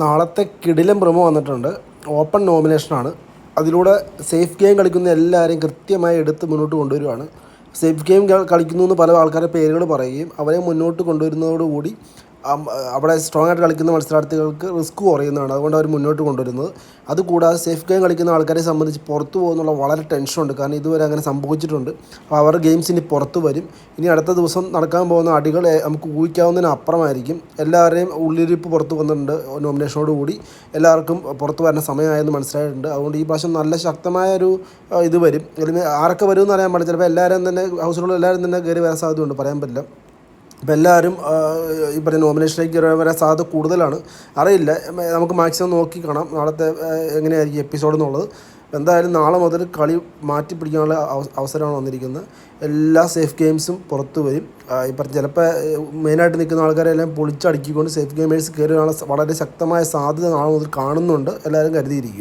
നാളത്തെ കിടിലം പ്രമോ വന്നിട്ടുണ്ട്. ഓപ്പൺ നോമിനേഷനാണ് അതിലൂടെ സേഫ് ഗെയിം കളിക്കുന്ന എല്ലാവരെയും കൃത്യമായി എടുത്ത് മുന്നോട്ട് കൊണ്ടുവരുവാണ്. സേഫ് ഗെയിം കളിക്കുന്നു എന്ന് പല ആൾക്കാരുടെ പേരുകൾ പറയുകയും അവരെ മുന്നോട്ട് കൊണ്ടുവരുന്നതോടുകൂടി അവിടെ സ്ട്രോങ് ആയിട്ട് കളിക്കുന്ന മത്സരാർത്ഥികൾക്ക് റിസ്ക് കുറയുന്നതാണ്. അതുകൊണ്ട് അവർ മുന്നോട്ട് കൊണ്ടുവരുന്നത്. അതുകൂടാതെ സേഫ് ഗെയിം കളിക്കുന്ന ആൾക്കാരെ സംബന്ധിച്ച് പുറത്തു പോകുന്നുള്ള വളരെ ടെൻഷനുണ്ട് കാരണം ഇതുവരെ അങ്ങനെ സംഭവിച്ചിട്ടുണ്ട്. അപ്പോൾ അവർ ഗെയിംസ് ഇനി പുറത്തു വരും. ഇനി അടുത്ത ദിവസം നടക്കാൻ പോകുന്ന അടികൾ നമുക്ക് ഊഹിക്കാവുന്നതിന് അപ്പുറമായിരിക്കും. എല്ലാവരെയും ഉള്ളിരിപ്പ് പുറത്തു വന്നിട്ടുണ്ട് നോമിനേഷനോട് കൂടി. എല്ലാവർക്കും പുറത്തു വരുന്ന സമയമായെന്ന് മനസ്സിലായിട്ടുണ്ട്. അതുകൊണ്ട് ഈ പ്രാവശ്യം നല്ല ശക്തമായ ഒരു ഇത് വരും. ആരൊക്കെ വരും എന്ന് അറിയാൻ പാടില്ല. ചിലപ്പോൾ എല്ലാവരും തന്നെ ഹൗസിലുള്ള എല്ലാവരും തന്നെ കയറി വരാൻ സാധ്യതയുണ്ട്. പറയാൻ പറ്റില്ല. അപ്പോൾ എല്ലാവരും ഈ പറഞ്ഞ നോമിനേഷനിലേക്ക് വരാൻ സാധ്യത കൂടുതലാണ്. അറിയില്ല നമുക്ക് മാക്സിമം നോക്കി കാണാം നാളത്തെ എങ്ങനെയായിരിക്കും എപ്പിസോഡ് എന്നുള്ളത്. എന്തായാലും നാളെ മുതൽ കളി മാറ്റി പിടിക്കാനുള്ള അവ- അവസരമാണ് വന്നിരിക്കുന്നത്. എല്ലാ സേഫ് ഗെയിംസും പുറത്തു വരും. ഇപ്പം ചിലപ്പോൾ മെയിനായിട്ട് നിൽക്കുന്ന ആൾക്കാരെല്ലാം പൊളിച്ചടുക്കിക്കൊണ്ട് സേഫ് ഗെയിമേഴ്സ് കയറി വളരെ ശക്തമായ സാധ്യത നാളെ മുതൽ കാണുന്നുണ്ട്. എല്ലാവരും കരുതിയിരിക്കുക.